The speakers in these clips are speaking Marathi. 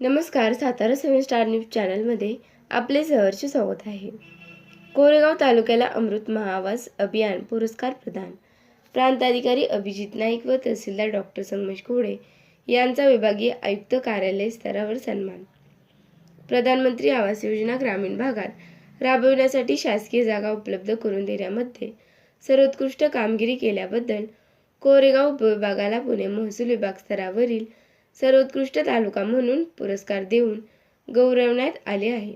नमस्कार सातारा सेवन स्टार न्यूज चॅनलमध्ये आपले सहर्ष स्वागत आहे. कोरेगाव तालुक्याला अमृत महाआवास अभियान पुरस्कार प्रदान. प्रांताधिकारी अभिजित नाईक व तहसीलदार डॉक्टर संगमेश घोडे यांचा विभागीय आयुक्त कार्यालय स्तरावर सन्मान. प्रधानमंत्री आवास योजना ग्रामीण भागात राबविण्यासाठी शासकीय जागा उपलब्ध करून देण्यामध्ये सर्वोत्कृष्ट कामगिरी केल्याबद्दल कोरेगाव उपविभागाला पुणे महसूल विभाग स्तरावरील सर्वोत्कृष्ट तालुका म्हणून पुरस्कार देऊन गौरवण्यात आले आहे.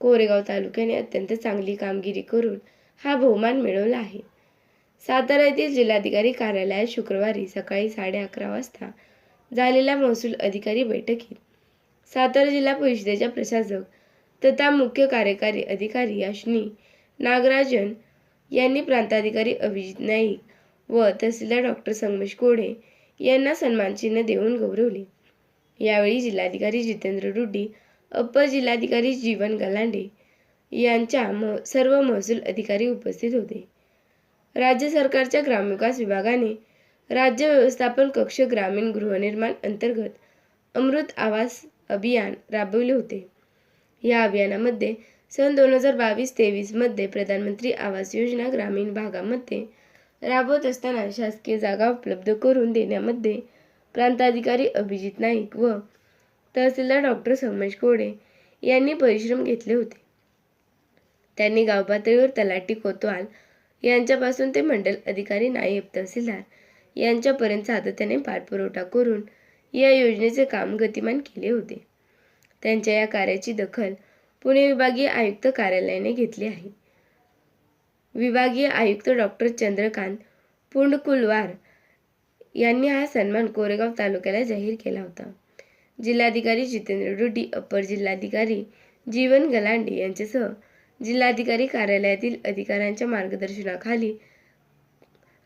कोरेगाव तालुक्याने अत्यंत चांगली कामगिरी करून हा बहुमान मिळवला आहे. सातारा येथील जिल्हाधिकारी कार्यालयात शुक्रवारी सकाळी साडे अकरा वाजता झालेल्या महसूल अधिकारी बैठकीत सातारा जिल्हा परिषदेच्या प्रशासक तथा मुख्य कार्यकारी अधिकारी अश्नी नागराजन यांनी प्रांताधिकारी अभिजित नाईक व तहसीलदार डॉक्टर संगमेश कोडे यांना सन्मानचिन्ह देऊन गौरवले. यावेळी जिल्हाधिकारी जितेंद्र रुड्डी अप्पर जिल्हाधिकारी जीवन गलांडे यांच्या म सर्व महसूल अधिकारी उपस्थित होते. राज्य सरकारच्या ग्रामविकास विभागाने राज्य व्यवस्थापन कक्ष ग्रामीण गृहनिर्माण अंतर्गत अमृत आवास अभियान राबवले होते. या अभियानामध्ये सन दोन हजार बावीस तेवीसमध्ये प्रधानमंत्री आवास योजना ग्रामीण भागामध्ये राबवत असताना शासकीय जागा उपलब्ध करून देण्यामध्ये प्रांताधिकारी अभिजित नाईक व तहसीलदार डॉक्टर समेश कोडे यांनी परिश्रम घेतले होते. त्यांनी गावपातळीवर तलाठी कोतवाल यांच्यापासून ते मंडल अधिकारी नायब तहसीलदार यांच्यापर्यंत सातत्याने पाठपुरवठा करून या योजनेचे काम गतिमान केले होते. त्यांच्या या कार्याची दखल पुणे विभागीय आयुक्त कार्यालयाने घेतली आहे. विभागीय आयुक्त डॉक्टर चंद्रकांत पुंडकुलवार यांनी हा सन्मान कोरेगाव तालुक्याला जाहीर केला होता. जिल्हाधिकारी जितेंद्र रुड्डी अप्पर जिल्हाधिकारी जीवन गलांडे यांच्यासह जिल्हाधिकारी कार्यालयातील अधिकाऱ्यांच्या मार्गदर्शनाखाली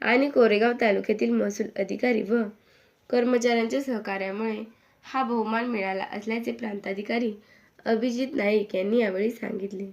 आणि कोरेगाव तालुक्यातील महसूल अधिकारी व कर्मचाऱ्यांच्या सहकार्यामुळे हा बहुमान मिळाला असल्याचे प्रांताधिकारी अभिजित नाईक यांनी यावेळी सांगितले.